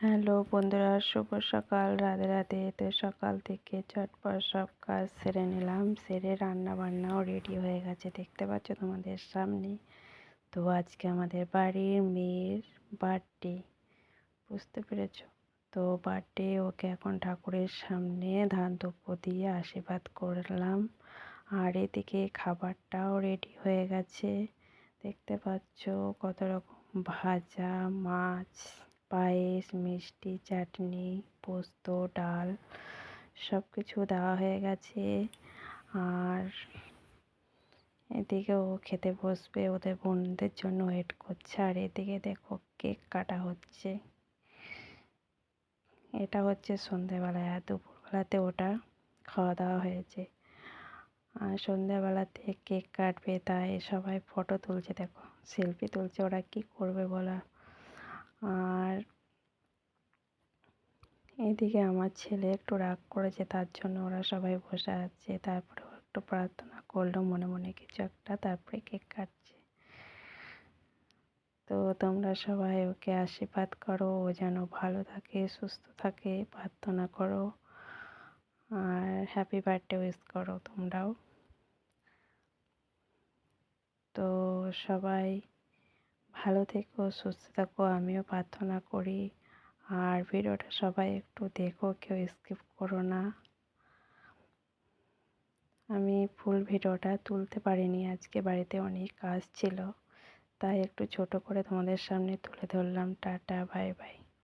Hello বন্ধুরা, শুভ সকাল, রাধে রাধে। তো সকাল থেকে চটপট সব কাজ সেরে নিলাম, সেরে রান্না বান্নাও রেডি হয়ে গেছে। দেখতে পাচ্ছ তোমাদের সামনে? তো আজকে আমাদের বাড়ির মেয়ের বার্থডে বুঝতে পেরেছ? তো বার্থডে ওকে এখন ঠাকুরের সামনে ধান ধূপ দিয়ে আশীর্বাদ করলাম। আর এদিকে খাবারটাও রেডি হয়ে গেছে। দেখতে পাচ্ছ কত রকম ভাজা, মাছ পায়েস, মিষ্টি, চাটনি, পোস্ত, ডাল সব কিছু দেওয়া হয়ে গেছে। আর এদিকে ও খেতে বসবে ওদের বোনদের জন্য ওয়েট করছে। আর এদিকে দেখো কেক কাটা হচ্ছে। এটা হচ্ছে সন্ধেবেলায় আর দুপুরবেলাতে ওটা খাওয়া দাওয়া হয়েছে। আর সন্ধ্যাবেলাতে কেক কাটবে, তাই সবাই ফটো তুলছে। দেখো সেলফি তুলছে, ওরা কি করবে বলা আর এদিকে আমার ছেলে একটু রাগ করেছে, তার জন্য ওরা সবাই বসে আছে। তারপরে একটু প্রার্থনা করল, মনে মনে কিছু একটা তারপরে কেক কাটছে। তো তোমরা সবাই ওকে আশীর্বাদ করো, ও যেন ভালো থাকে, সুস্থ থাকে, প্রার্থনা করো। আর হ্যাপি বার্থডে উইশ করো তোমরাও। তো সবাই ভালো থেকো, সুস্থ থাকো, আমিও প্রার্থনা করি। আর ভিডিওটা সবাই একটু দেখো, কেউ স্কিপ করো না। আমি ফুল ভিডিওটা তুলতে পারিনি, আজকে বাড়িতে অনেক কাজ ছিল। তাই একটু ছোট করে তোমাদের সামনে তুলে ধরলাম। Tata bye bye